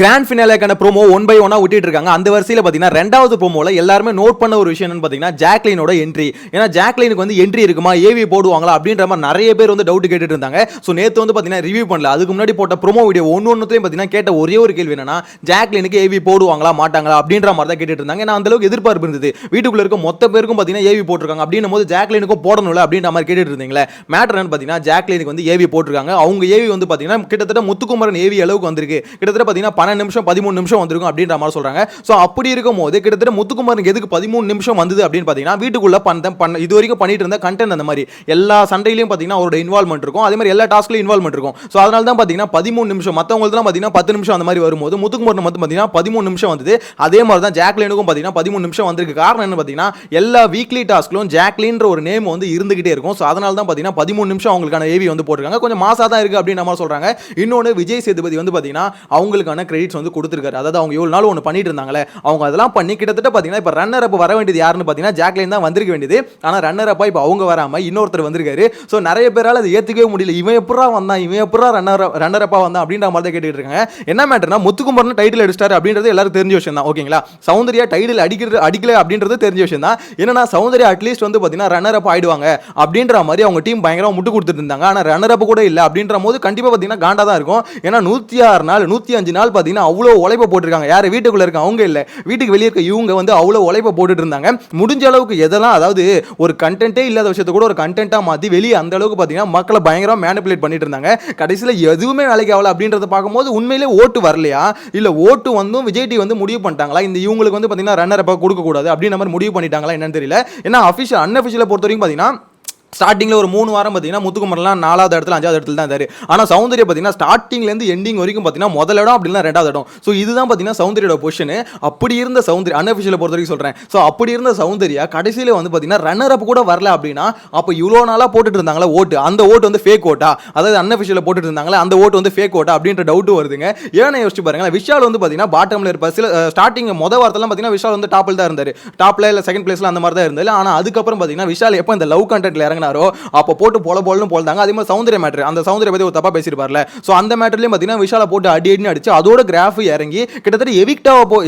Grand ஃபினாலேக்கான promo one by ஒன்னா விட்டுட்டு இருக்காங்க. அந்த வரிசையில் பார்த்தீங்கன்னா ரெண்டாவது ப்ரோமோல எல்லாருமே நோட் பண்ண ஒரு விஷயம் என்னன்னு பார்த்தீங்கன்னா ஜாக்லினோட என்ட்ரி ஏன்னா ஜாக்லினுக்கு வந்து என்ட்ரி இருக்குமா? ஏவி போடுவாங்களா? அப்படின்ற மாதிரி நிறைய பேர் வந்து டவுட் கேட்டுட்டு இருந்தாங்க. ஸோ நேற்று வந்து பார்த்தீங்கன்னா ரிவ்யூ பண்ணல. அதுக்கு முன்னாடி போட்ட ப்ரோமோ வீடியோ ஒன்று ஒன்றுத்தையும் பார்த்தீங்கன்னா கேட்ட ஒரே ஒரு கேள்வி என்னன்னா ஜாக்லினுக்கு ஏவி போடுவாங்களா? மாட்டாங்களா? அப்படின்ற மாதிரி தான் கேட்டுட்டு இருந்தாங்க. ஏன்னா அந்தளவுக்கு எதிர்பார்ப்பு இருந்தது. வீட்டுக்குள்ள இருக்க மொத்த பேருக்கும் பார்த்தீங்கன்னா ஏவி போட்டிருக்காங்க. அப்படின்னும் போது ஜாக்லினுக்கும் போடணும்ல அப்படின்ற மாதிரி கேட்டுட்டு இருந்தீங்களே. மேட்டர் என்னன்னு பார்த்தீங்கன்னா ஜாக்லினுக்கு வந்து ஏவி போட்டிருக்காங்க. அவங்க ஏவி வந்து பார்த்தீங்கன்னா கிட்டத்தட்ட முத்துக்குமரன் ஏவி அளவுக்கு வந்திருக்கு. கிட்டத்தட்ட பார்த்தீங்கன்னா பன்னெண்டு நிமிஷம் பதிமூணு நிமிஷம் வந்திருக்கும் அப்படின்ற மாதிரி சொல்கிறாங்க ஸோ அப்படி இருக்கும்போது கிட்டத்தட்ட முத்துக்குமாருக்கு எதுக்கு பதிமூணு நிமிஷம் வந்தது அப்படின்னு பார்த்தீங்கன்னா வீட்டுக்குள்ளே பண்ண பண்ண இது வரைக்கும் பண்ணிட்டு இருந்த கண்டென்ட் அந்த மாதிரி. எல்லா சண்டையிலையும் பார்த்தீங்கன்னா அவரோட இன்வால்மெண்ட் இருக்கும். அதே மாதிரி எல்லா டாஸ்க்லையும் இன்வால்மெண்ட் இருக்கும். ஸோ அதனால தான் பார்த்தீங்கன்னா பதிமூணு நிமிஷம் மற்றவங்களுக்குலாம் பார்த்தீங்கன்னா பத்து நிமிஷம் அந்த மாதிரி வரும்போது முத்துக்குமாரன் மட்டும் பார்த்தீங்கன்னா பதிமூணு நிமிஷம் வந்தது. அதே மாதிரி தான் ஜாக்லினுக்கும் பார்த்தீங்கன்னா பதிமூணு நிமிஷம் வந்திருக்கு. காரணம் என்ன பார்த்தீங்கன்னா எல்லா வீக்லி டாஸ்க்லும் ஜாக்லின்ற ஒரு நேம் வந்து இருந்துகிட்டே இருக்கும். ஸோ அதனால தான் பார்த்தீங்கன்னா பதிமூணு நிமிஷம் அவங்களுக்கான ஏவி வந்து போட்டிருக்காங்க. கொஞ்சம் மாசாக தான் இருக்குது அப்படின்னு நம்ம சொல்கிறாங்க இன்னொன்று விஜய் சேதுபதி வந்து பார்த்தீங்கன்னா அவங்களுக்கான கிரெடிட்ஸ் வந்து கொடுத்துருக்காரு. அதாவது அவங்க இவ்வளோ நாள் ஒன்று பண்ணிட்டு இருந்தாங்களே அவங்க அதெல்லாம் பண்ணி கிட்டத்தட்ட பார்த்தீங்கன்னா இப்போ ரன்னர் அப் வர வேண்டியது யாருன்னு பார்த்தீங்கன்னா ஜாக்லின் தான் வந்திருக்க வேண்டியது. ஆனால் ரன்னர் அப்பா இப்போ அவங்க வராமல் இன்னொருத்தர் வந்திருக்காரு. ஸோ நிறைய பேரால் அதை ஏற்றுக்கவே முடியல. இவன் எப்படா வந்தான்? இவன் எப்படா ரன்னர் ரன்னர் அப்பா வந்தான்? அப்படின்ற மாதிரி தான் கேட்டுக்கிட்டு இருக்காங்க. என்ன மேட்டர்னா முத்துக்குமரன் டைட்டில் அடிச்சிட்டாரு அப்படின்றது எல்லாரும் தெரிஞ்ச விஷயம் தான் ஓகேங்களா சௌந்தர்யா டைட்டில் அடிக்கிறது அடிக்கல அப்படின்றது தெரிஞ்ச விஷயம் தான். என்னன்னா சௌந்தர்யா அட்லீஸ்ட் வந்து பார்த்தீங்கன்னா ரன்னர் அப் ஆயிடுவாங்க. அப்படின்ற மாதிரி அவங்க டீம் பயங்கரமாக முட்டு கொடுத்துட்டு இருந்தாங்க. ஆனால் ரன்னர் அப் கூட இல்லை அப்படின்ற போது கண்டிப்பாக பார்த்தீங்கன்னா காண்டா தான் இருக்கும். ஏன்னா நூற்றி ஆறு நாள் நூற்றி அஞ்சு நாள் பார்த்தீங்கன்னா அவ்வளோ உழைப்பை போட்டிருக்காங்க. யார்? வீட்டுக்குள்ளே இருக்க அவங்க இல்லை. வீட்டுக்கு வெளியே இருக்க இவங்க வந்து அவ்வளோ உழைப்பை போட்டுட்டு இருந்தாங்க. முடிஞ்ச அளவுக்கு எதெல்லாம் அதாவது ஒரு கண்டென்ட்டே இல்லாத விஷயத்தை கூட ஒரு கண்டென்ட்டாக மாற்றி வெளியே அந்த அளவுக்கு பார்த்தீங்கன்னா மக்களை பயங்கரமாக மேனிப்புலேட் பண்ணிட்டு இருந்தாங்க. கடைசியில் எதுவுமே வேலைக்கு ஆகல அப்படின்றத பார்க்கும்போது உண்மையிலே ஓட்டு வரலையா? இல்லை ஓட்டு வந்தும் விஜய் டி வந்து முடிவு பண்ணிட்டாங்களா? இந்த இவங்களுக்கு வந்து பார்த்தீங்கன்னா ரன்னர் அப்போ கொடுக்கக்கூடாது அப்படின்ற மாதிரி முடிவு பண்ணிட்டாங்களா என்னன்னு தெரியல. ஏன்னா அஃபிஷியல் அன்அஃபிஷியலை பொறுத்த வரைக்கும் பார்த்தீங்கன்னா ஸ்டார்டிங்கில் ஒரு மூணு வாரம் பார்த்தீங்கன்னா முத்துக்குமரலாம் நாலாவது இடத்துல அஞ்சாவது இடத்துல தான் இருந்தார். ஆனால் சௌந்தர்யா பார்த்தீங்கன்னா ஸ்டார்டிங்லேருந்து எண்டிங் வரைக்கும் பார்த்தீங்கன்னா முதல் இடம் அப்படின்னா ரெண்டாவது இடம். ஸோ இதுதான் பார்த்தீங்கன்னா சௌந்தரியோட பொசிஷன் அப்படி இருந்த சௌந்தர்யா அன்அஃபிஷியலை பொறுத்த வரைக்கும் சொல்கிறேன் ஸோ அப்படி இருந்த சௌந்தர்யா கடைசியில் வந்து பார்த்தீங்கன்னா ரன்னர் அப் கூட வரல அப்படின்னா அப்போ இவ்வளோ நாளாக போட்டுட்டு இருந்தாங்களா ஓட்டு? அந்த ஓட்டு வந்து ஃபேக் ஓட்டா? அதாவது அன்அஃபிஷியலில் போட்டுட்டு இருந்தாங்களா? அந்த ஓட்டு வந்து ஃபேக் ஓட்டா? அப்படின்ற டவுட்டு வருதுங்க. ஏன்னா யோசிச்சு பாருங்களேன் விஷால் வந்து பார்த்தீங்கன்னா பாட்டமில் இருப்பார். சில ஸ்டார்டிங் மொதல் வாரத்தெல்லாம் பார்த்தீங்கன்னா விஷால் வந்து டாப்பில் தான் இருந்தார். டாப்ல இல்லை செகண்ட் பிளேஸில் அந்த மாதிரி தான் இருந்தது ஆனால் அதுக்கப்புறம் பார்த்தீங்கன்னா விஷால் எப்போ இந்த லவ் கண்டென்ட்ல இறங்கினாரோ அப்போ போட்டு போல போலன்னு போல்தாங்க அதே மாதிரி சௌந்தர்ய மேட்ரு அந்த சௌந்தர்ய பற்றி ஒரு தப்பா பேசியிருப்பார்ல. ஸோ அந்த மேட்டர்லேயும் பார்த்தீங்கன்னா விஷாலை போட்டு அடி அடினு அடிச்சு அதோட கிராஃப் இறங்கி கிட்டத்தட்ட எவிக்டாவை போ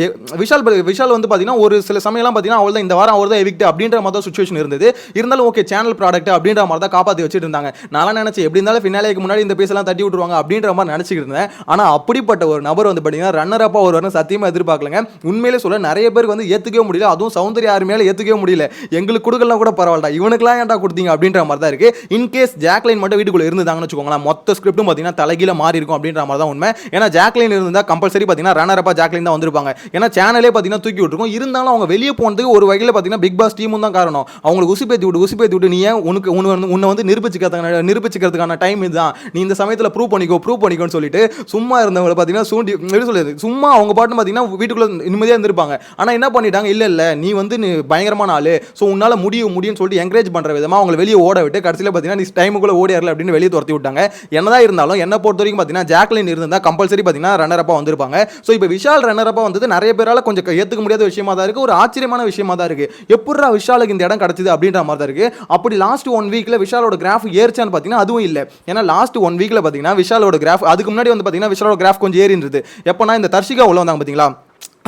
விஷால் விஷால் வந்து பார்த்தீங்கன்னா ஒரு சில சமயம்லாம் பார்த்தீங்கன்னா அவள் தான் இந்த வாரம் அவர் தான் எவிக்ட் அப்படின்ற மாதிரி தான் சுச்சுவேஷன் இருந்தது. இருந்தாலும் ஓகே சேனல் ப்ராடக்ட் அப்படின்ற மாதிரி தான் காப்பாற்றி வச்சுட்டு இருந்தாங்க. நான் நினைச்சேன் எப்படி இருந்தாலும் ஃபினாலேக்கு முன்னாடி இந்த பேசலாம் தட்டி விட்டுருவாங்க அப்படின்ற மாதிரி நினச்சிக்கிட்டு இருந்தேன். ஆனால் அப்படிப்பட்ட ஒரு நபர் வந்து பார்த்தீங்கன்னா ரன்னர் அப்பா ஒரு வரணும் சத்தியமாக எதிர்பார்க்கலங்க. உண்மையிலே சொல்ல நிறைய பேருக்கு வந்து ஏற்றுக்கவே முடியல. அதுவும் சௌந்தர்யா யாருமே ஏற்றுக்கவே முடியல. எங்களுக்கு கொடுக்கலாம் கூட பரவாயில்ல இவனுக்குலாம் ஏன்டா கொடுத்தீங்க அப்படின்ற மாதிரி தான் இருக்கு இன்கேஸ் ஜாக்லைன் மட்டும் வீட்டுக்குள்ள இருந்தாங்கன்னு வச்சுக்கோங்களேன் மொத்த ஸ்கிரிப்டும் பார்த்தீங்கன்னா தலைகீழ மாறி இருக்கும் அப்படின்ற மாதிரி தான் உண்மை. ஏன்னா ஜாக்லைன் இருந்தால் கம்பல்சரி பார்த்தீங்கன்னா ரன்னர் அப்பா ஜாக்லைன் தான் வந்திருப்பாங்க. ஏன்னா சேனலே பார்த்தீங்கன்னா தூக்கி விட்டுருக்கும். இருந்தாலும் அவங்க வெளியே போனதுக்கு ஒரு வகையில் பார்த்தீங்கன்னா பிக் பாஸ் டீமும் தான் காரணம். அவங்களுக்கு உசுப்பேத்தி விட்டு உசுப்பேத்தி விட்டு நீ ஏன் உனக்கு உன்னை வந்து- உன்னை வந்து நிரூபிச்சுக்கிறதுக்கான நிரூபிச்சுக்கிறதுக்கான டைம் இதுதான். நீ இந்த சமயத்தில் ப்ரூவ் பண்ணிக்கோ ப்ரூவ் பண்ணிக்கோன்னு சொல்லிட்டு சும்மா இருந்தவங்களை பார்த்தீங்கன்னா சூண்டி எப்படி சொல்லுது சும்மா அவங்க பாட்டு பார்த்தீங்கன்னா வீட்டுக்குள்ள நிம்மதியாக இருந்திருப்பாங்க. ஆனால் என்ன பண்ணிட்டாங்க? இல்லை இல்லை நீ வந்து பயங்கரமான ஆளு. ஸோ உன்னால் முடியும் முடியும்னு சொல்லிட்டு என்கரேஜ் பண்ணுற விதமாக அவங்களை வெளியே ஓட விட்டு கடைசியில் பார்த்தீங்கன்னா நீ டைமுக்குள்ள ஓடியாரல அப்படின்னு வெளியே துரத்தி விட்டாங்க. என்னதான் இருந்தாலும் என்ன பொறுத்த வரைக்கும் பார்த்தீங்கன்னா ஜாக்லின் இருந்தால் கம்பல்சரி பார்த்தீங்கன்னா ரன்னர் அப்பா வந்திருப்பாங்க. ஸோ இப்போ விஷால் ரன்னர் அப்பா வந்தது நிறைய பேரால் கொஞ்சம் ஏற்றுக்க முடியாத விஷயமா தான் இருக்குது ஒரு ஆச்சரியமான விஷயமா தான் இருக்கு. எப்படிடா விஷாலுக்கு இந்த இடம் கிடைச்சது அப்படின்ற மாதிரி தான் இருக்குது அப்படி லாஸ்ட் ஒன் வீக்கில் விஷாலோட கிராஃப் ஏறிச்சான்னு பார்த்தீங்கன்னா அதுவும் இல்லை. ஏன்னா லாஸ்ட் ஒன் வீக்கில் பார்த்தீங்கன்னா விஷாலோட கிராஃப் அதுக்கு முன்னாடி வந்து பார்த்தீங்கன்னா விஷாலோட கிராஃப் கொஞ்சம் ஏறி எப்போனா இந்த தர்ஷிகா உள்ள வந்தாங்க பார்த்தீங்களா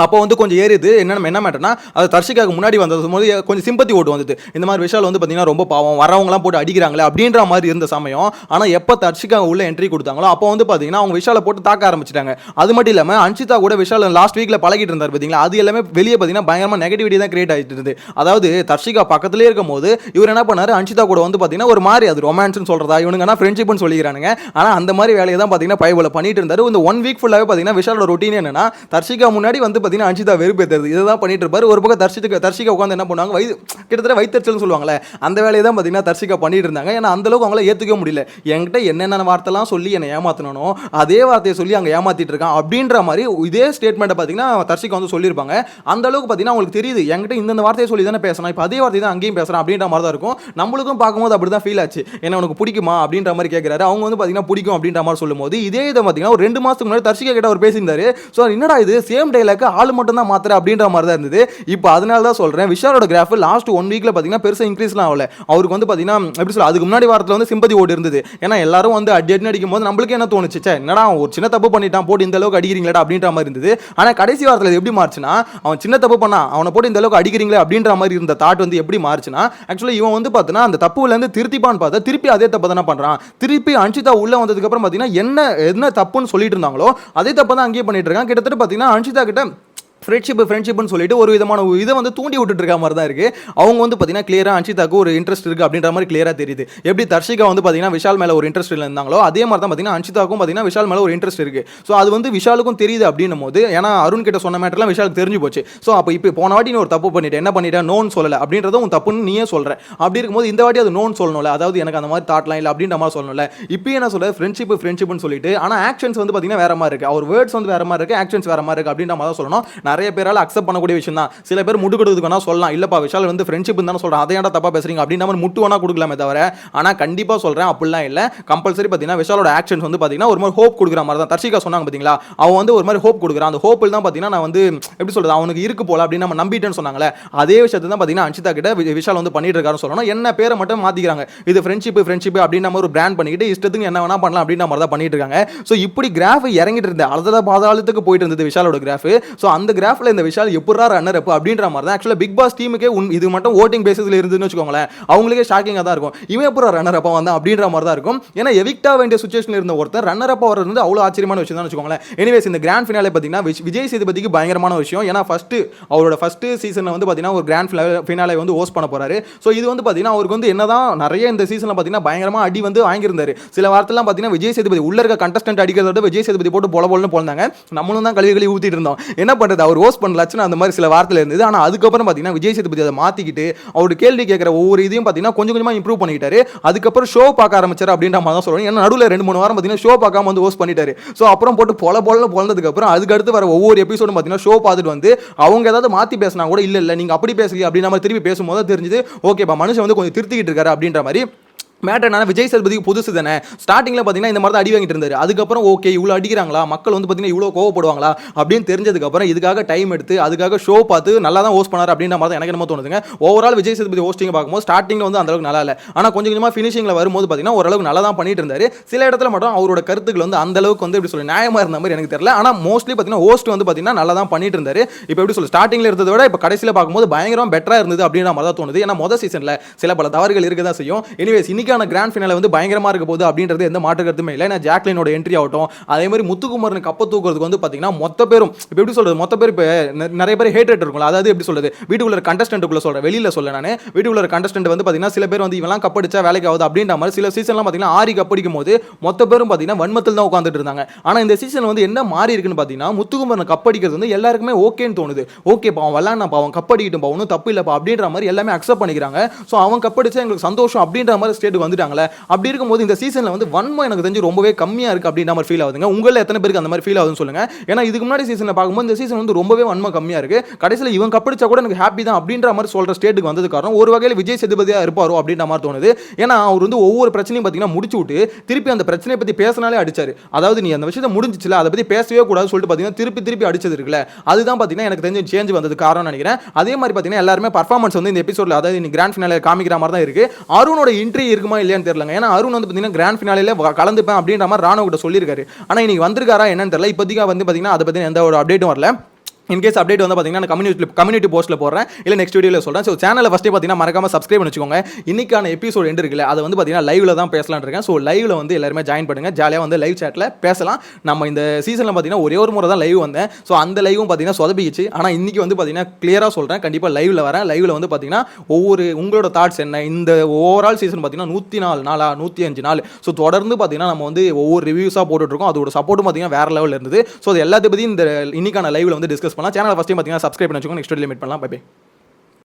அப்போ வந்து கொஞ்சம் ஏறிது என்ன என்ன மேட்டர்னா அது தர்ஷிகாவுக்கு முன்னாடி வந்தது போது கொஞ்சம் சிம்பத்தி ஓட்டு வந்தது. இந்த மாதிரி விஷால் வந்து பார்த்தீங்கன்னா ரொம்ப பாவம் வரவங்களாம் போட்டு அடிக்கிறாங்களே அப்படின்ற மாதிரி இருந்த சமயம். ஆனால் எப்போ தர்ஷிகா உள்ள என்ட்ரி கொடுத்தாங்களோ அப்போ வந்து பார்த்தீங்கன்னா அவங்க விஷாலை போட்டு தாக்க ஆரம்பிச்சிட்டாங்க. அது மட்டும் இல்லாமல் அன்ஷிதா கூட விஷால் லாஸ்ட் வீக்கில் பழகிட்டு இருந்தார் பார்த்தீங்களா அது எல்லாமே வெளியே பார்த்தீங்கன்னா பயங்கரமாக நெகட்டிவிட்டி தான் கிரியேட் ஆகிட்டு இருந்தது. அதாவது தர்ஷிகா பக்கத்துலேயே இருக்கும் போது இவர் என்ன பண்ணார்? அன்ஷிதா கூட வந்து பார்த்தீங்கன்னா ஒரு மாதிரி அது ரொமான்ஸ்னு சொல்கிறதா இவனுங்கன்னா ஃப்ரெண்ட்ஷிப்னு சொல்லிக்கிறானுங்க. ஆனால் அந்த மாதிரி வேலையை தான் பார்த்தீங்கன்னா பைபிள் பண்ணிட்டு இருந்தார். இந்த ஒன் வீக் ஃபுல்லாகவே பார்த்தீங்கன்னா விஷாலோட ரொட்டீன் என்னன்னா தர்ஷிகா முன்னாடி வந்து பார்த்தீங்கன்னா அன்ஷிதா வெறுப்பேற்றுறது இதுதான் பண்ணிட்டு இருப்பாரு ஒரு பக்கம் தர்ஷிக்கு தர்ஷிகா உட்காந்து என்ன பண்ணுவாங்க? வயிறு கிட்டத்தட்ட வைத்தறிச்சல்னு சொல்லுவாங்களே அந்த வேலையை தான் பார்த்தீங்கன்னா தர்ஷிகா பண்ணிட்டு இருந்தாங்க ஏன்னா அந்த அளவுக்கு அவங்கள ஏற்றுக்க முடியல. என்கிட்ட என்னென்ன வார்த்தைலாம் சொல்லி என்னை ஏமாத்தணும் அதே வார்த்தையை சொல்லி அங்கே ஏமாத்திட்டு இருக்கான் அப்படின்ற மாதிரி இதே ஸ்டேட்மெண்ட்டை பார்த்தீங்கன்னா தர்ஷிகா வந்து சொல்லியிருப்பாங்க. அந்த அளவுக்கு பார்த்தீங்கன்னா அவங்களுக்கு தெரியுது. என்கிட்ட இந்த வார்த்தையை சொல்லி தானே பேசணும் இப்போ அதே வார்த்தை தான் அங்கேயும் பேசுகிறேன் அப்படின்ற மாதிரி தான் இருக்கும். நம்மளுக்கும் பார்க்கும்போது அப்படி தான் ஃபீல் ஆச்சு. என்ன உனக்கு பிடிக்குமா? அப்படின்ற மாதிரி கேட்குறாரு அவங்க வந்து பார்த்தீங்கன்னா பிடிக்கும் அப்படின்ற மாதிரி சொல்லும்போது இதே இதை பார்த்தீங்கன்னா ஒரு ரெண்டு மாதத்துக்கு முன்னாடி தர்ஷிகா கிட்ட அவர் பேசியிருந்தாரு. ஸோ என்னடா இது? சேம் டைலாக்கு ஆள் மட்டும் தான் அப்படின்ற மாதிரி தான் இருந்தது. இப்போ அதனால தான் சொல்கிறேன் விஷாலோட கிராஃப் லாஸ்ட் ஒன் வீக்கில் பார்த்தீங்கன்னா பெருசாக இன்க்ரீஸ்லாம் ஆகல. அவருக்கு வந்து பார்த்தீங்கன்னா எப்படி சொல்ல அதுக்கு முன்னாடி வாரத்தில் வந்து சிம்பதி ஓடு இருந்தது. ஏன்னா எல்லாரும் வந்து அடி அடி அடிக்கும் போது நம்மளுக்கு என்ன தோணுச்சு? சே என்னடா அவன் ஒரு சின்ன தப்பு பண்ணிட்டான் போட்டு இந்த அளவுக்கு அடிக்கிறீங்களா அப்படின்ற மாதிரி இருந்தது. ஆனால் கடைசி வாரத்தில் எப்படி மாறுச்சுன்னா அவன் சின்ன தப்பு பண்ணான் அவனை போட்டு இந்த அளவுக்கு அடிக்கிறீங்களே அப்படின்ற மாதிரி இருந்த தாட் வந்து எப்படி மாறுச்சுன்னா ஆக்சுவலி இவன் வந்து பார்த்தீங்கன்னா அந்த தப்புலேருந்து திருத்திப்பான்னு பார்த்தா திருப்பி அதே தப்பு தானே பண்ணுறான் திருப்பி அன்ஷிதா உள்ளே வந்ததுக்கப்புறம் பார்த்தீங்கன்னா என்ன என்ன தப்புன்னு சொல்லிட்டு இருந்தாங்களோ அதே தப்பு தான் அங்கேயே பண்ணிட்டு இருக்கான். கிட்டத்தட்ட பார்த்தீங்கன்னா அன்ஷிதா கிட்ட ஃப்ரெண்ட்ஷிப் ஃப்ரெண்ட்ஷிப்னு சொல்லிட்டு ஒரு விதமான ஒரு இதை வந்து தூண்டி விட்டுட்டு இருக்க மாதிரி தான் இருக்குது அவங்க வந்து பார்த்தீங்கன்னா கிளியராக அன்ஷிதாக்கு ஒரு இன்ட்ரெஸ்ட் இருக்குது அப்படின்ற மாதிரி கிளியராக தெரியுது. எப்படி தர்ஷிகா வந்து பார்த்தீங்கன்னா விஷால் மேலே ஒரு இன்ட்ரெஸ்ட் இருந்தாங்களோ அதே மாதிரி தான் பார்த்தீங்கன்னா அன்ஷிதாக்கும் பார்த்தீங்கன்னா விஷால் மேலே ஒரு இன்ட்ரெஸ்ட் இருக்குது ஸோ அது வந்து விஷாலுக்கும் தெரியுது அப்படின்னும் போது ஏன்னா அருண் கிட்ட சொன்ன மேட்டர்லாம் விஷாலுக்கு தெரிஞ்சு போச்சு. ஸோ அப்போ இப்போ போன வாட்டி நீ ஒரு தப்பு பண்ணிட்டேன் என்ன பண்ணிட்டேன் நோன் சொல்லலை. அப்படின்றத உன் தப்புன்னு நீயே சொல்கிறேன் அப்படி இருக்கும்போது இந்த வாட்டி அது நோன் சொல்லணும்ல. அதாவது எனக்கு அந்த மாதிரி தாட்லாம் இல்லை அப்படின்ற மாதிரி சொல்லணும்ல. இப்போ என்ன சொல்ல ஃப்ரெண்ட்ஷிப் ஃப்ரெண்ட்ஷிப்னு சொல்லிட்டு ஆனால் ஆக்ஷன்ஸ் வந்து பார்த்தீங்கன்னா வேற மாதிரி இருக்குது அவர் வேர்ட்ஸ் வந்து வேற மாதிரி இருக்குது ஆக்ஷன்ஸ் வேற மாதிரி இருக்குது அப்படின்ற மாதிரி தான் சொல்லணும். நான் நிறைய பேரால் அக்செப்ட் பண்ணக்கூடிய விஷயம் தான் சில பேர் முட்டு கொடுக்குறதுக்கு வேணா சொல்லலாம். இல்லப்பா விஷால் வந்து ஃப்ரெண்ட்ஷிப் தானே சொல்கிறேன் அதை தப்பாக தப்பா பேசுறீங்க? அப்படின்ற முட்டு வேணா கொடுக்கலாமே தவிர ஆனால் கண்டிப்பாக சொல்கிறேன் அப்படிலாம் இல்லை. கம்பல்சரி பார்த்தீங்கன்னா விஷாலோட ஆக்ஷன்ஸ் வந்து பார்த்தீங்கன்னா ஒரு மாதிரி ஹோப் கொடுக்குற மாதிரி தான் தர்ஷிகா சொன்னாங்க பார்த்தீங்களா அவன் வந்து ஒரு மாதிரி ஹோப் கொடுக்குறான். அந்த ஹோப்பில் தான் பார்த்தீங்கன்னா நான் வந்து எப்படி சொல்கிறது அவனுக்கு இருக்கு போல அப்படின்னு நம்ம நம்பிட்டேன்னு சொன்னாங்களே அதே விஷயத்தை தான் பார்த்தீங்கன்னா அன்ஷிதா கிட்ட விஷால் வந்து பண்ணிட்டு இருக்காருன்னு சொல்லணும். என்ன பேரை மட்டும் மாற்றிக்கிறாங்க இது ஃப்ரெண்ட்ஷிப் ஃப்ரெண்ட்ஷிப் அப்படின்னு நம்ம ஒரு பிராண்ட் பண்ணிக்கிட்டு இஷ்டத்துக்கு என்ன வேணா பண்ணலாம் அப்படின்ற மாதிரி தான் பண்ணிட்டு இருக்காங்க ஸோ இப்படி கிராஃப் இறங்கிட்டு இருந்தேன் அழுத பாதாளத்துக்கு போயிட்டு இருந்தது விஷாலோட கிராஃப் ஸோ அந்த கிராஃபில் இந்த விஷால் எப்படா ரன்னர் அப் அப்படின்ற மாதிரி தான் ஆக்சுவலாக பிக் பாஸ் டீமுக்கே உன் இது மட்டும் ஓட்டிங் பேசிஸில் இருந்துன்னு வச்சுக்கோங்களேன். அவங்களுக்கே ஷாக்கிங்காக தான் இருக்கும். இவன் எப்போ ரன்னர் அப்போ வந்தான் அப்படின்ற மாதிரி தான் இருக்கும். ஏன்னா எவிக்டா வேண்டிய சுச்சுவேஷனில் இருந்த ஒருத்தர் ரன்னர் அப்போ வர்றது வந்து அவ்வளோ ஆச்சரியமான விஷயம் தான் வச்சுக்கோங்களேன். எனிவேஸ் இந்த கிராண்ட் ஃபினாலே பார்த்தீங்கன்னா விஜய் சேதுபதிக்கு பயங்கரமான விஷயம். ஏன்னா ஃபஸ்ட்டு அவரோட ஃபஸ்ட்டு சீசனில் வந்து பார்த்தீங்கன்னா ஒரு கிராண்ட் ஃபினாலே வந்து ஹோஸ்ட் பண்ண போறாரு. ஸோ இது வந்து பார்த்தீங்கன்னா அவருக்கு வந்து என்னதான் நிறைய இந்த சீசனில் பார்த்தீங்கன்னா பயங்கரமாக அடி வந்து வாங்கியிருந்தாரு. சில வாரத்தெல்லாம் பார்த்தீங்கன்னா விஜய் சேதுபதி உள்ள இருக்க கண்டஸ்டன்ட் அடிக்கிறத விட விஜய் சேதுபதி போட்டு பொல பொலன்னு போனாங்க நம்மளும் தான் கழுவி கழுவி ஊற்றிட்டு இருந்தோம். என்ன பண்ணுறது அவர் ஹோஸ்ட் பண்ணலாச்சுன்னு அந்த மாதிரி சில வாரத்தில் இருந்தது. ஆனால் அதுக்கப்புறம் பார்த்தீங்கன்னா விஜய் சேதுபதி அதை மாற்றிக்கிட்டு அவர் கேள்வி கேட்குற ஒவ்வொரு இதையும் பார்த்தீங்கன்னா கொஞ்சம் கொஞ்சமாக இம்ப்ரூவ் பண்ணிக்கிட்டாரு. அதுக்கப்புறம் ஷோ பார்க்க ஆரம்பிச்சார் அப்படின்ற மாதிரி தான் சொல்லணும். ஏன்னா நடுவில் ரெண்டு மூணு வாரம் பார்த்தீங்கன்னா ஷோ பார்க்காம வந்து ஹோஸ்ட் பண்ணிட்டாரு. ஸோ அப்புறம் போட்டு பொல பொலன்னு பொழந்ததுக்கப்புறம் அதுக்கு அடுத்து வர ஒவ்வொரு எபிசோடும் பார்த்தீங்கன்னா ஷோ பார்த்துட்டு வந்து அவங்க ஏதாவது மாற்றி பேசினா கூட இல்லை இல்லை நீங்கள் அப்படி பேசலையே அப்படின்ற மாதிரி திருப்பி பேசும்போது தான் தெரிஞ்சது ஓகேப்பா மனுஷன் வந்து கொஞ்சம் திருத்திக்கிட்டு இருக்காரு அப்படின்ற மாதிரி மேட்டர் என்னன்னா விஜய் சேதுபதிக்கு புதுசு தானே. ஸ்டார்டிங்கில் பார்த்தீங்கன்னா இந்த மாதிரி தான் அடி வாங்கிட்டு இருந்தார். அதுக்கப்புறம் ஓகே இவ்வளோ அடிக்கிறாங்களா? மக்கள் வந்து பார்த்தீங்கன்னா இவ்வளோ கோவப்படுவாங்களா? அப்படின்னு தெரிஞ்சதுக்கப்புறம் இதுக்காக டைம் எடுத்து அதுக்காக ஷோ பார்த்து நல்லா தான் ஹோஸ்ட் பண்ணார் அப்படின்ற மாதிரி தான் எனக்கு என்ன தோணுதுங்க. ஓவரால் விஜய் சேதுபதி ஹோஸ்டிங் பார்க்கும்போது ஸ்டார்டிங்கில் வந்து அந்த அளவுக்கு நல்லா இல்லை. ஆனால் கொஞ்சம் கொஞ்சமாக ஃபினிஷிங்கில் வரும்போது பார்த்தீங்கன்னா ஓரளவுக்கு நல்லா தான் பண்ணிட்டு இருந்தார். சில இடத்துல மட்டும் அவரோட கருத்துக்கள் வந்து அந்த அளவுக்கு வந்து எப்படி சொல்லி நியாயமாக இருந்த மாதிரி எனக்கு தெரியல. ஆனால் மோஸ்ட்லி பார்த்தீங்கன்னா ஹோஸ்ட் வந்து பார்த்தீங்கன்னா நல்லா தான் பண்ணிட்டு இருந்தார். இப்போ எப்படி சொல்லி ஸ்டார்டிங்கில் இருந்ததை விட இப்போ கடைசியில் பார்க்கும்போது பயங்கரம் பெட்டராக இருந்தது அப்படின்ற மாதிரி தான் தோணுது. ஏன்னா மொதல் சீசனில் சில பல தவறுகள் இருக்க தான் செய்யும் எனிவேஸ் இன்னைக்கான கிராண்ட் ஃபினால வந்து பயங்கரமாக இருக்க போகுது அப்படின்றது எந்த மாற்று கருத்துமே இல்லை. ஏன்னா ஜாக்லினோட என்ட்ரி ஆகட்டும் அதே மாதிரி முத்துக்குமரன் கப்ப தூக்குறதுக்கு வந்து பார்த்தீங்கன்னா மொத்த பேரும் இப்போ எப்படி சொல்றது? மொத்த பேர் இப்போ நிறைய பேர் ஹேட் இருக்கும்ல. அதாவது எப்படி சொல்றது? வீட்டுக்குள்ள கண்டஸ்டன்ட்டுக்குள்ள சொல்றேன். வெளியில சொல்ல நான். வீட்டுக்குள்ள கண்டஸ்டன்ட் வந்து பார்த்தீங்கன்னா சில பேர் வந்து இவெல்லாம் கப்படிச்சா வேலைக்கு ஆகுது அப்படின்ற மாதிரி சில சீசன்லாம் பார்த்தீங்கன்னா ஆரி கப்படிக்கும் போது மொத்த பேரும் பார்த்தீங்கன்னா வன்மத்தில் தான் உட்காந்துட்டு இருந்தாங்க. ஆனால் இந்த சீசன் வந்து என்ன மாறி இருக்குன்னு பார்த்தீங்கன்னா முத்துக்குமரன் கப்படிக்கிறது வந்து எல்லாருக்குமே ஓகேன்னு தோணுது. ஓகே அவன் விளாட்னாப்பா பாவம் கப்படிக்கிட்டுப்பா பாவம் தப்பு இல்லைப்பா அப்படின்ற மாதிரி எல்லாமே அக்செப்ட் பண்ணிக்கிறாங்க. ஸோ அவன் கப்படிச்சா எங்களுக்கு சந்தோஷம் அப்படின்ற மாதிரி ஸ்டேட்டுக்கு வந்துட்டாங்களே? அப்படி இருக்கும்போது இந்த சீசனில் வந்து வன்மம் எனக்கு தெரிஞ்சு ரொம்பவே கம்மியாக இருக்குது அப்படின்ற மாதிரி ஃபீல் ஆகுதுங்க. உங்களில் எத்தனை பேருக்கு அந்த மாதிரி ஃபீல் ஆகுதுன்னு சொல்லுங்கள் ஏன்னா இதுக்கு முன்னாடி சீசனில் பார்க்கும்போது இந்த சீசன் வந்து ரொம்பவே வன்மம் கம்மியாக இருக்குது கடைசியில் இவன் கப்பிடிச்சா கூட எனக்கு ஹாப்பி தான் அப்படின்ற மாதிரி சொல்கிற ஸ்டேட்டுக்கு வந்தது காரணம் ஒரு வகையில் விஜய் சேதுபதியாக இருப்பாரோ அப்படின்ற மாதிரி தோணுது. ஏன்னா அவர் வந்து ஒவ்வொரு பிரச்சனையும் பார்த்தீங்கன்னா முடிச்சு விட்டு திருப்பி அந்த பிரச்சனையை பற்றி பேசினாலே அடிச்சார். அதாவது நீ அந்த விஷயத்தை முடிஞ்சிச்சுல அதை பற்றி பேசவே கூடாதுன்னு சொல்லிட்டு பார்த்தீங்கன்னா திருப்பி திருப்பி அடிச்சது இருக்குல்ல. அதுதான் பார்த்தீங்கன்னா எனக்கு தெரிஞ்சு சேஞ்ச் வந்தது காரணம் நினைக்கிறேன். அதே மாதிரி பார்த்தீங்கன்னா எல்லாருமே பர்ஃபார்மன்ஸ் வந்து இந்த எபிசோடில் அதாவது இன்னைக்கு கிராண்ட் ஃபினாலே காமிக்கிற மாதிரி தான் இருக்குது அருணோட இன்ட்ரி இருக்குமா இல்லையான்னு தெரியலங்க. ஏன்னா அருண் வந்து பார்த்தீங்கன்னா கிராண்ட் ஃபினாலே கலந்துப்பேன் அப்படின்ற மாதிரி ராணுவ கிட்ட சொல்லியிருக்காரு. ஆனால் இன்னைக்கு வந்திருக்காரா என்னன்னு தெரியல. இப்போதைக்கு வந்து பார்த்தீங்கன்னா அதை பற்றின எந்த ஒரு அப்டேட்டும் வரல. இன்கேஸ் அப்டேட் வந்து பார்த்தீங்கன்னா கம்யூனிட்டி கம்யூனிட்டி போஸ்ட்டில் போடுறேன். இல்லை நெக்ஸ்ட் வீடியோவில் சொல்கிறேன் ஸோ சேனலை ஃபஸ்ட்டே பார்த்தீங்கன்னா மறக்காம சப்ஸ்கிரைப் பண்ணி வச்சுக்கோங்க. இன்னைக்கான எபிசோட் எண்டு இருக்குல்ல அதை வந்து பார்த்தீங்கன்னா லைவ்ல தான் பேசலாம்னு இருக்கேன். ஸோ லைவில் வந்து எல்லாருமே ஜாயின் பண்ணுங்கள் ஜாலியாக வந்து லைவ் சேட்டில் பேசலாம். நம்ம இந்த சீசனில் பார்த்தீங்கன்னா ஒரே ஒரு முறை தான் லைவ் வந்தேன். ஸோ அந்த லைவும் பார்த்தீங்கன்னா சொதப்பிச்சு ஆனால் இன்றைக்கி வந்து பார்த்தீங்கன்னா கிளியராக சொல்கிறேன் கண்டிப்பாக லைவில் வரேன். லைவில் வந்து பார்த்தீங்கன்னா ஒவ்வொரு உங்களோட தாட்ஸ் என்ன இந்த ஓவரால் சீசன் பார்த்தீங்கன்னா நூற்றி நாலு நாளா நூற்றி அஞ்சு நாள். ஸோ தொடர்ந்து பார்த்தீங்கன்னா நம்ம வந்து ஒவ்வொரு ரிவ்யூஸாக போட்டுட்ருக்கோம் அதோட சப்போர்ட்டும் பார்த்தீங்கன்னா வேற லெவலில் இருந்தது. ஸோ அது எல்லாத்தையும் பற்றி இந்த இன்றைக்கான லைவில் வந்து டிஸ்கஸ் பண்ணலாம். சேனல் ஃபஸ்ட்டு பார்த்தீங்கன்னா சப்ஸ்கிரைப் பண்ணி வச்சுக்கோங்க. நெக்ஸ்ட் வீடியோ மீட் பண்ணலாம். பை